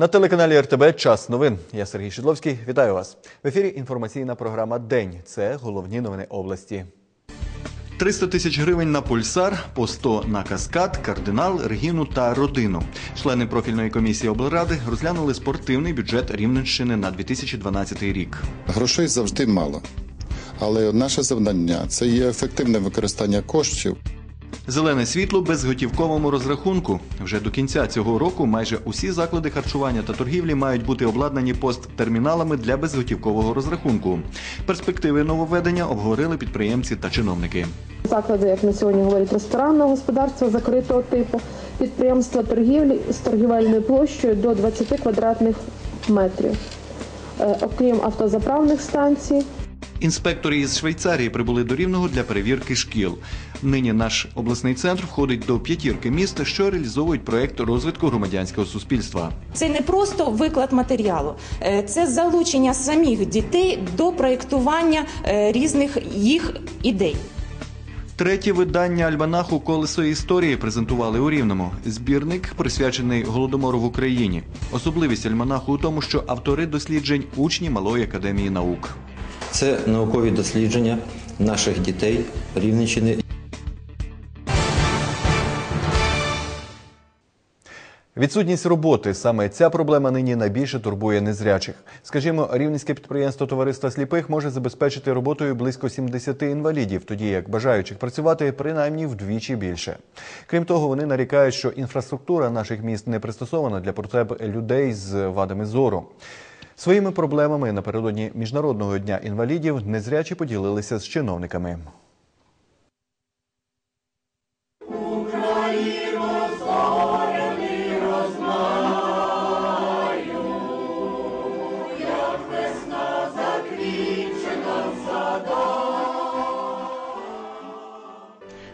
На телеканалі РТБ Час новин. Я Сергій Шідловський. Вітаю вас. В ефірі інформаційна програма День. Це головні новини області. 300 тисяч гривень на пульсар, по 100 на каскад, кардинал, регіну та родину. Члени профільної комісії облради розглянули спортивний бюджет Рівненщини на 2012 рік. Грошей завжди мало. Але наше завдання це є ефективне використання коштів. Зелене світло безготівковому розрахунку. Вже до кінця цього року майже усі заклади харчування та торгівлі мають бути обладнані посттерміналами для безготівкового розрахунку. Перспективи нововведення обговорили підприємці та чиновники. Заклади, як на сьогодні говорять, ресторанного господарства закритого типу, підприємства торгівлі з торгівельною площею до 20 квадратних метрів. Е, Окрім автозаправних станцій, Інспектори із Швейцарії прибули до Рівного для перевірки шкіл. Нині наш обласний центр входить до п'ятірки міст, що реалізовують проект розвитку громадянського суспільства. Це не просто виклад матеріалу, е, це залучення самих дітей до проєктування е, різних їх ідей. Третє видання альманаху Колесо історії презентували у Рівному. Збірник присвячений голодомору в Україні. Особливість альманаху у тому, що автори досліджень учні малої академії наук. Це наукові дослідження наших дітей Рівненщини. Відсутність роботи саме ця проблема нині найбільше турбує незрячих. Скажімо, рівненське підприємство товариства сліпих може забезпечити роботою близько 70 інвалідів, тоді як бажаючих працювати принаймні вдвічі більше. Крім того, вони нарікають, що інфраструктура наших міст не пристосована для потреб людей з вадами зору. Своїми проблемами напередодні міжнародного дня інвалідів незрячі поділилися з чиновниками.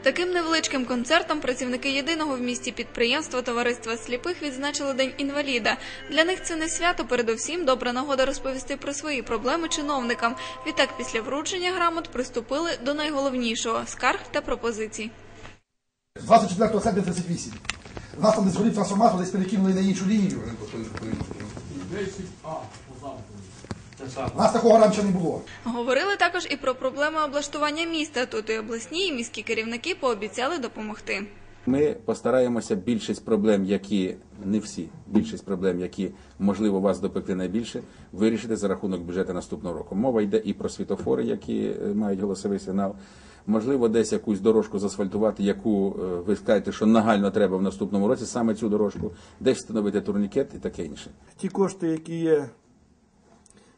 Таким невеличким концертом працівники єдиного в місті підприємства Товариства сліпих відзначили День інваліда. Для них це не свято, передусім добра нагода розповісти про свої проблеми чиновникам. Відтак, після вручення грамот приступили до найголовнішого скарг та пропозицій. 24 серпня 38. Нас там не згорів трансформатор, десь перекинули на іншу лінію. Нас такого раніше не було. Говорили також і про проблеми облаштування міста. Тут і обласні, і міські керівники пообіцяли допомогти. Ми постараємося більшість проблем, які не всі, більшість проблем, які можливо вас допекли найбільше, вирішити за рахунок бюджету наступного року. Мова йде і про світофори, які е, мають голосовий сигнал. Можливо, десь якусь дорожку засфальтувати, яку е, ви скажете, що нагально треба в наступному році, саме цю дорожку, десь встановити турнікет і таке інше. ті кошти, які є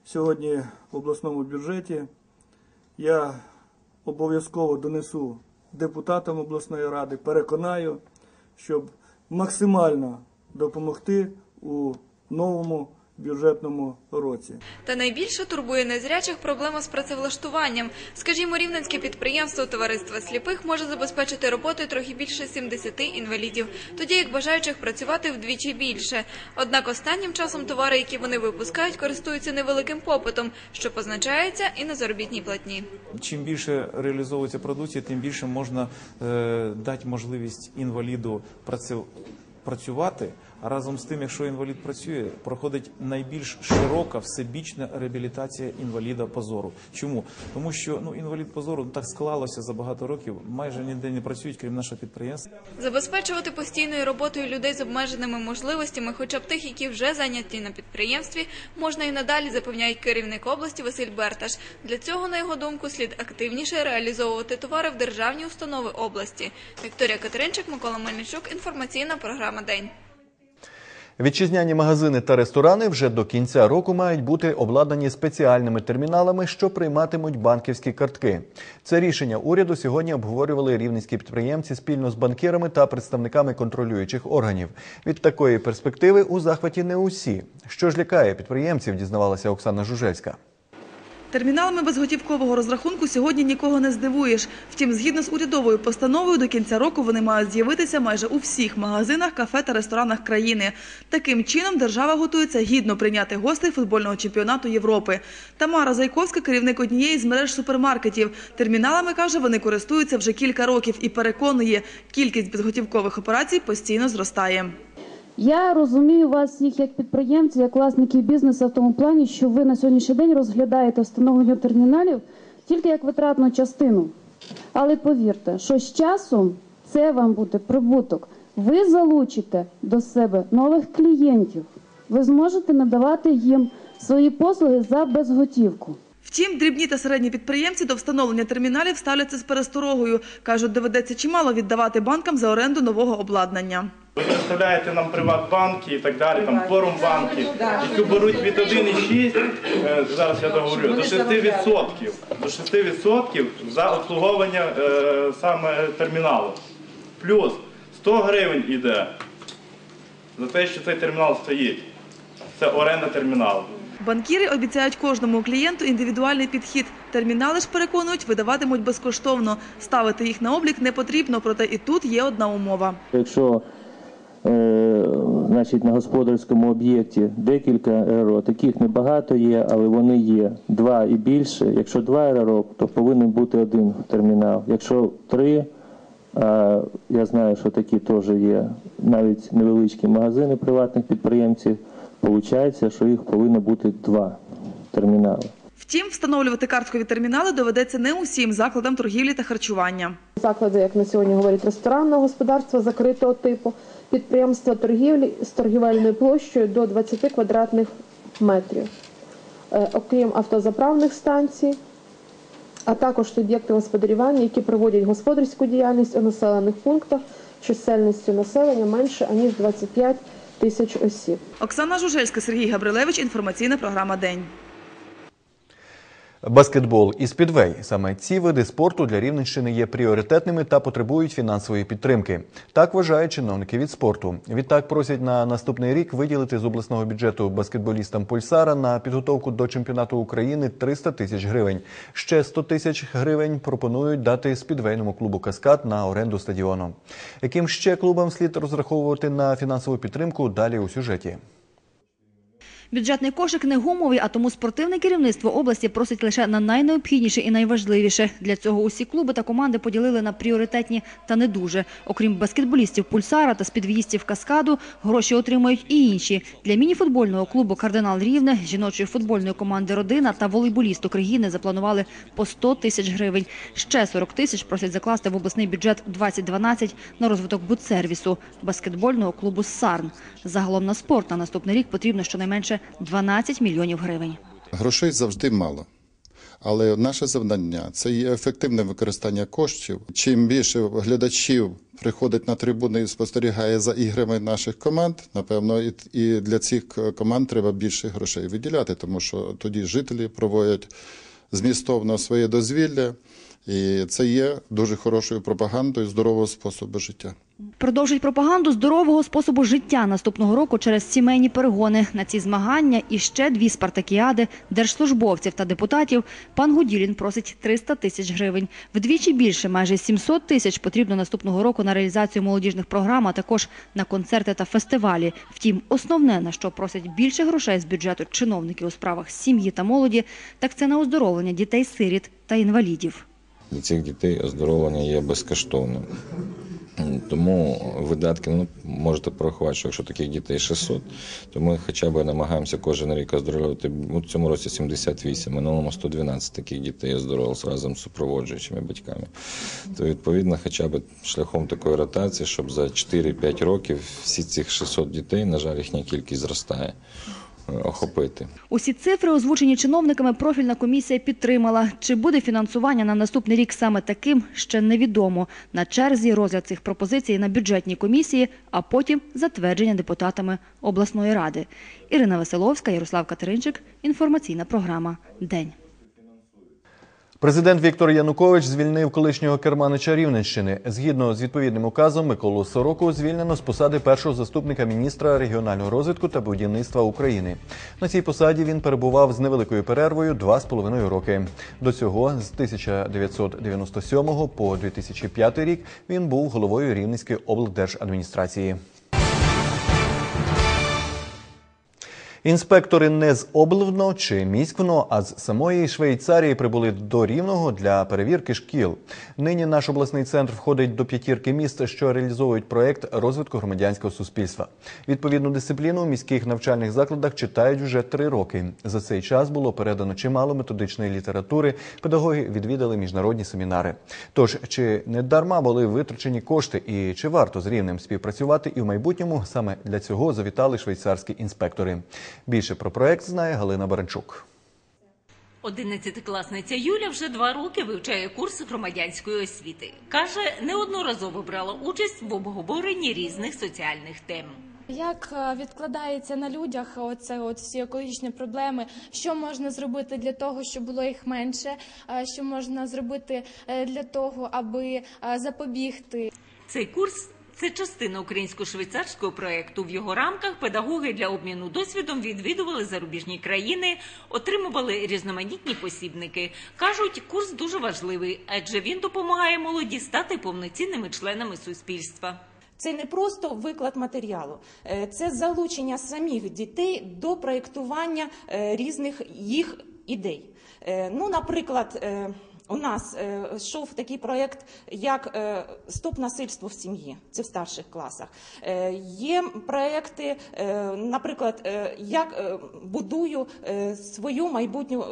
сьогодні в обласному бюджеті, я обов'язково донесу депутатам обласної ради, переконаю, щоб максимально допомогти у новому бюджетному році. Та найбільше турбує незрячих проблема з працевлаштуванням. Скажімо, рівненське підприємство Товариства сліпих може забезпечити роботою трохи більше 70 інвалідів, тоді як бажаючих працювати вдвічі більше. Однак останнім часом товари, які вони випускають, користуються невеликим попитом, що позначається і на заробітній платні. Чим більше реалізовується продукції, тим більше можна е, дати можливість інваліду працю- працювати. Разом з тим, якщо інвалід працює, проходить найбільш широка всебічна реабілітація інваліда по зору. Чому? Тому що ну інвалід по зору ну, так склалося за багато років, майже ніде не працюють, крім нашого підприємства. Забезпечувати постійною роботою людей з обмеженими можливостями, хоча б тих, які вже зайняті на підприємстві, можна і надалі, запевняють керівник області Василь Берташ. Для цього, на його думку, слід активніше реалізовувати товари в державні установи області. Вікторія Катеринчик, Микола Мельничук. Інформаційна програма День. Вітчизняні магазини та ресторани вже до кінця року мають бути обладнані спеціальними терміналами, що прийматимуть банківські картки. Це рішення уряду сьогодні обговорювали рівненські підприємці спільно з банкірами та представниками контролюючих органів. Від такої перспективи у захваті не усі. Що ж лякає підприємців, дізнавалася Оксана Жужельська. Терміналами безготівкового розрахунку сьогодні нікого не здивуєш. Втім, згідно з урядовою постановою, до кінця року вони мають з'явитися майже у всіх магазинах, кафе та ресторанах країни. Таким чином, держава готується гідно прийняти гостей футбольного чемпіонату Європи. Тамара Зайковська, керівник однієї з мереж супермаркетів. Терміналами, каже, вони користуються вже кілька років і переконує, кількість безготівкових операцій постійно зростає. Я розумію вас всіх як підприємців, як власників бізнесу в тому плані, що ви на сьогоднішній день розглядаєте встановлення терміналів тільки як витратну частину. Але повірте, що з часом це вам буде прибуток. Ви залучите до себе нових клієнтів. Ви зможете надавати їм свої послуги за безготівку. Втім, дрібні та середні підприємці до встановлення терміналів ставляться з пересторогою. Кажуть, доведеться чимало віддавати банкам за оренду нового обладнання. Ви представляєте нам приватбанки і так далі, там форумбанки, які беруть від 1,6, е, зараз я договорю, до 6%, до 6% за обслуговування е, саме терміналу. Плюс 100 гривень іде за те, що цей термінал стоїть. Це оренда терміналу. Банкіри обіцяють кожному клієнту індивідуальний підхід. Термінали ж переконують, видаватимуть безкоштовно. Ставити їх на облік не потрібно, проте і тут є одна умова. Якщо значить, на господарському об'єкті декілька РРО, таких небагато є, але вони є два і більше. Якщо два РРО, то повинен бути один термінал. Якщо три, а я знаю, що такі теж є навіть невеличкі магазини приватних підприємців, виходить, що їх повинно бути два термінали. Втім, встановлювати карткові термінали доведеться не усім закладам торгівлі та харчування. Заклади, як на сьогодні говорять, ресторанного господарства закритого типу, підприємства торгівлі з торгівельною площею до 20 квадратних метрів, Е, окрім автозаправних станцій, а також суб'єкти господарювання, які проводять господарську діяльність у населених пунктах чисельністю населення менше аніж 25 тисяч осіб. Оксана Жужельська, Сергій Габрилевич. Інформаційна програма День. Баскетбол і спідвей саме ці види спорту для Рівненщини є пріоритетними та потребують фінансової підтримки. Так вважають чиновники від спорту. Відтак просять на наступний рік виділити з обласного бюджету баскетболістам Пульсара на підготовку до чемпіонату України 300 тисяч гривень. Ще 100 тисяч гривень пропонують дати спідвейному клубу Каскад на оренду стадіону. Яким ще клубам слід розраховувати на фінансову підтримку? Далі у сюжеті. Бюджетний кошик не гумовий, а тому спортивне керівництво області просить лише на найнеобхідніше і найважливіше. Для цього усі клуби та команди поділили на пріоритетні та не дуже. Окрім баскетболістів Пульсара та спідв'їстів Каскаду, гроші отримають і інші. Для мініфутбольного клубу Кардинал Рівне, жіночої футбольної команди Родина та волейболісту Кригіни запланували по 100 тисяч гривень. Ще 40 тисяч просять закласти в обласний бюджет 2012 на розвиток будсервісу баскетбольного клубу Сарн. Загалом на спорт на наступний рік потрібно щонайменше 12 мільйонів гривень. Грошей завжди мало. Але наше завдання це є ефективне використання коштів. Чим більше глядачів приходить на трибуни і спостерігає за іграми наших команд, напевно, і- і для цих команд треба більше грошей виділяти, тому що тоді жителі проводять змістовно своє дозвілля, і це є дуже хорошою пропагандою здорового способу життя. Продовжить пропаганду здорового способу життя наступного року через сімейні перегони. На ці змагання і ще дві спартакіади держслужбовців та депутатів. Пан Гуділін просить 300 тисяч гривень. Вдвічі більше, майже 700 тисяч потрібно наступного року на реалізацію молодіжних програм, а також на концерти та фестивалі. Втім, основне, на що просять більше грошей з бюджету чиновники у справах сім'ї та молоді, так це на оздоровлення дітей-сиріт та інвалідів. Для цих дітей оздоровлення є безкоштовним. Тому видатки ну, можете порахувати, що якщо таких дітей 600, то ми хоча б намагаємося кожен рік оздоровлювати. У цьому році 78, минулому 112 таких дітей оздоровилось разом з супроводжуючими батьками. То відповідно, хоча б шляхом такої ротації, щоб за 4-5 років всі цих 600 дітей, на жаль, їхня кількість зростає, охопити. Усі цифри, озвучені чиновниками, профільна комісія підтримала. Чи буде фінансування на наступний рік саме таким, ще невідомо. На черзі розгляд цих пропозицій на бюджетній комісії, а потім затвердження депутатами обласної ради. Ірина Веселовська, Ярослав Катеринчик. Інформаційна програма День. Президент Віктор Янукович звільнив колишнього керманича Рівненщини. Згідно з відповідним указом, Миколу Сороку звільнено з посади першого заступника міністра регіонального розвитку та будівництва України. На цій посаді він перебував з невеликою перервою два з половиною роки. До цього з 1997 по 2005 рік він був головою Рівненської облдержадміністрації. Інспектори не з Облвно чи Міськвно, а з самої Швейцарії прибули до Рівного для перевірки шкіл. Нині наш обласний центр входить до п'ятірки міст, що реалізовують проєкт розвитку громадянського суспільства. Відповідну дисципліну у міських навчальних закладах читають вже три роки. За цей час було передано чимало методичної літератури. Педагоги відвідали міжнародні семінари. Тож чи не дарма були витрачені кошти, і чи варто з рівнем співпрацювати і в майбутньому саме для цього завітали швейцарські інспектори. Більше про проект знає Галина Баранчук. Одинадцятикласниця Юля вже два роки вивчає курс громадянської освіти. Каже, неодноразово брала участь в обговоренні різних соціальних тем. Як е, відкладається на людях оце от всі екологічні проблеми? Що можна зробити для того, щоб було їх менше? Е, Що можна зробити е, для того, аби запобігти? Цей курс це частина українсько-швейцарського проєкту. В його рамках педагоги для обміну досвідом відвідували зарубіжні країни, отримували різноманітні посібники. Кажуть, курс дуже важливий, адже він допомагає молоді стати повноцінними членами суспільства. Це не просто виклад матеріалу, е, це залучення самих дітей до проєктування е, різних їх ідей. Е, Ну, наприклад, у нас е, йшов такий проєкт, як е, стоп насильству в сім'ї. Це в старших класах. Е, Є проєкти, е, наприклад, е, як е, будую е, свою майбутню,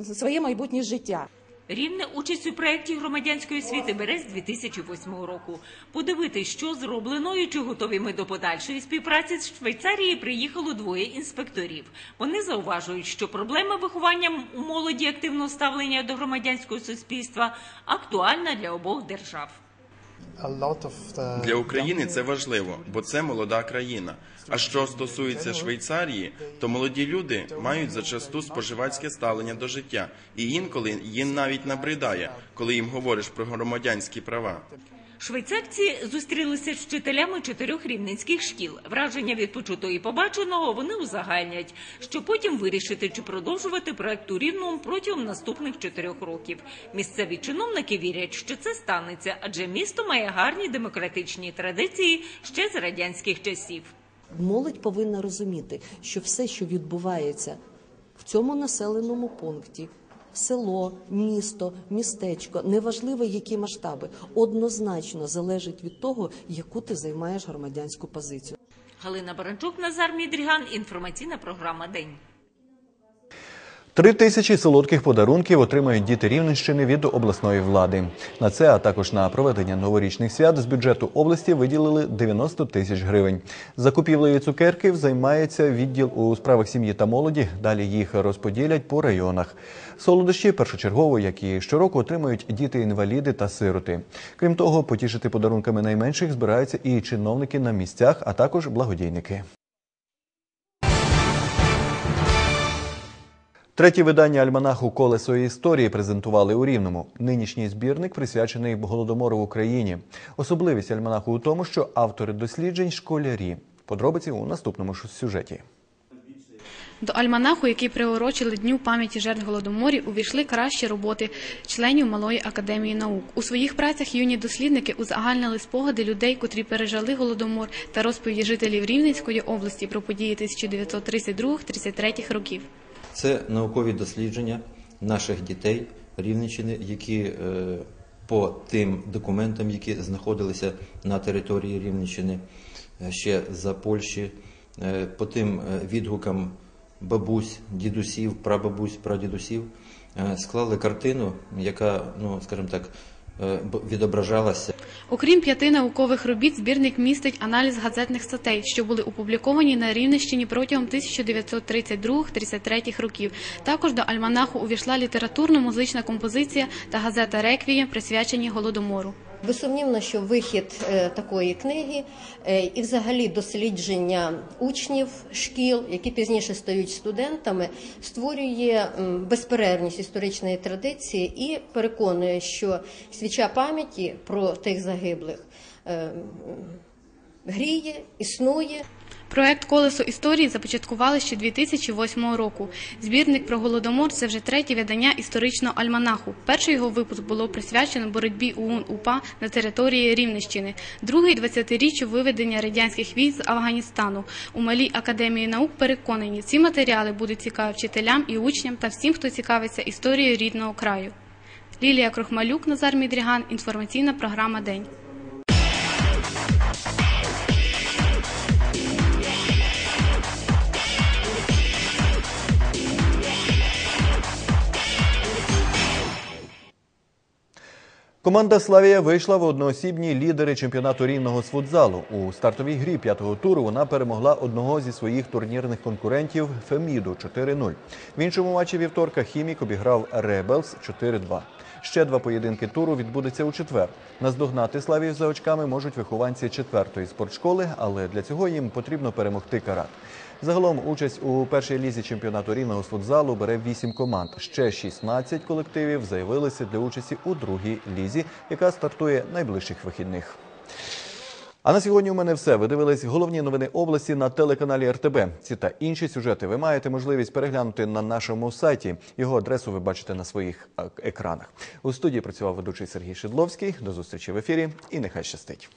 е, своє майбутнє життя. Рівне участь у проєкті громадянської освіти бере з 2008 року. Подивитись, що зроблено і чи готові ми до подальшої співпраці з Швейцарії приїхало двоє інспекторів. Вони зауважують, що проблема виховання у молоді активного ставлення до громадянського суспільства актуальна для обох держав. Для України це важливо, бо це молода країна. А що стосується Швейцарії, то молоді люди мають зачасту споживацьке ставлення до життя, і інколи їм навіть набридає, коли їм говориш про громадянські права. Швейцарці зустрілися з вчителями чотирьох рівненських шкіл. Враження від почутого і побаченого вони узагальнять, що потім вирішити, чи продовжувати проект у Рівному протягом наступних чотирьох років. Місцеві чиновники вірять, що це станеться, адже місто має гарні демократичні традиції ще з радянських часів. Молодь повинна розуміти, що все, що відбувається в цьому населеному пункті, село, місто, містечко, неважливо які масштаби, однозначно залежить від того, яку ти займаєш громадянську позицію. Галина Баранчук, Назар Мідріган. Інформаційна програма День. Три тисячі солодких подарунків отримають діти Рівненщини від обласної влади. На це, а також на проведення новорічних свят з бюджету області виділили 90 тисяч гривень. Закупівлею цукерків займається відділ у справах сім'ї та молоді. Далі їх розподілять по районах. Солодощі першочергово, як і щороку, отримують діти-інваліди та сироти. Крім того, потішити подарунками найменших збираються і чиновники на місцях, а також благодійники. Третє видання альманаху Колесо історії презентували у Рівному. Нинішній збірник присвячений голодомору в Україні. Особливість альманаху у тому, що автори досліджень школярі. Подробиці у наступному сюжеті. До альманаху, який приурочили Дню пам'яті жертв голодоморів, увійшли кращі роботи членів Малої академії наук. У своїх працях юні дослідники узагальнили спогади людей, котрі пережили голодомор, та розповіді жителів Рівненської області про події 1932-33 років. Це наукові дослідження наших дітей Рівненщини, які е, по тим документам, які знаходилися на території Рівненщини е, ще за Польщі, е, по тим відгукам бабусь, дідусів, прабабусь, прадідусів, склали картину, яка, ну скажімо так, відображалася Окрім п'яти наукових робіт, збірник містить аналіз газетних статей, що були опубліковані на Рівненщині протягом 1932-33 років. Також до альманаху увійшла літературно-музична композиція та газета «Реквієм», присвячені голодомору. Безсумнівно, що вихід е, такої книги е, і взагалі дослідження учнів шкіл, які пізніше стають студентами, створює безперервність історичної традиції і переконує, що свіча пам'яті про тих загиблих е, гріє, існує. Проект Колесо історії започаткували ще 2008 року. Збірник про голодомор це вже третє видання історичного альманаху. Перший його випуск було присвячено боротьбі ОУН УПА на території Рівненщини. Другий 20-річчю виведення радянських військ з Афганістану. У малій академії наук переконані, ці матеріали будуть цікаві вчителям і учням та всім, хто цікавиться історією рідного краю. Лілія Крохмалюк, Назар Мідріган. Інформаційна програма День. Команда Славія вийшла в одноосібні лідери чемпіонату рівного з футзалу. У стартовій грі п'ятого туру вона перемогла одного зі своїх турнірних конкурентів Феміду 4-0. В іншому матчі вівторка Хімік обіграв Ребелс 4-2. Ще два поєдинки туру відбудеться у четвер. Наздогнати Славію за очками можуть вихованці четвертої спортшколи, але для цього їм потрібно перемогти карат. Загалом участь у першій лізі чемпіонату рівного з футзалу бере 8 команд. Ще 16 колективів заявилися для участі у другій лізі, яка стартує найближчих вихідних. А на сьогодні у мене все. Ви дивились головні новини області на телеканалі РТБ. Ці та інші сюжети ви маєте можливість переглянути на нашому сайті. Його адресу ви бачите на своїх е, екранах. У студії працював ведучий Сергій Шедловський. До зустрічі в ефірі і нехай щастить.